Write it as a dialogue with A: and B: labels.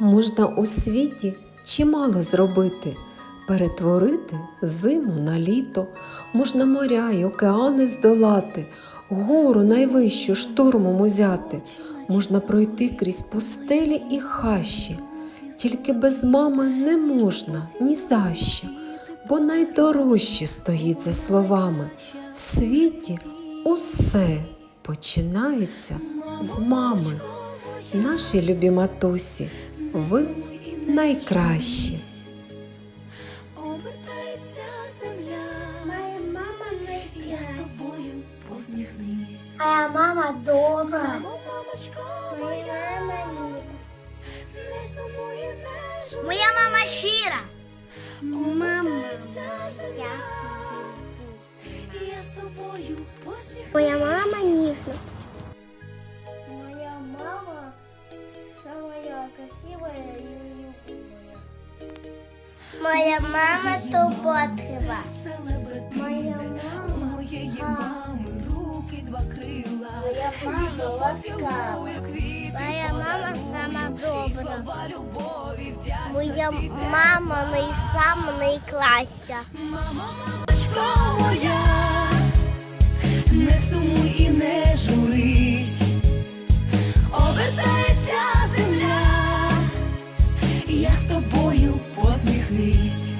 A: Можна у світі чимало зробити, перетворити зиму на літо, можна моря й океани здолати, гору найвищу штурмом узяти, можна пройти крізь пустелі і хащі. Тільки без мами не можна ні за що, бо найдорожче стоїть за словами. В світі усе починається з мами. Наші любі матусі, ви найкращі.
B: Обертається земля,
C: Моя мама не
B: я з тобою посміхнись.
C: Моя мама добра.
B: Мамо, мамочко,
C: Моя мама
B: не сумує, не.
C: Моя мама щира. Мама,
B: земля, я з тобою посміхнись.
C: Моя мама ніжна. Красивая и любимая. Моя мама турботлива. Моя мама,
B: моєї мами руки два крила.
C: моя мама ласкава. Моя мама сама добра. Моя мама найсама найкраща.
B: Мама, мамочко моя, тобою посміхнись.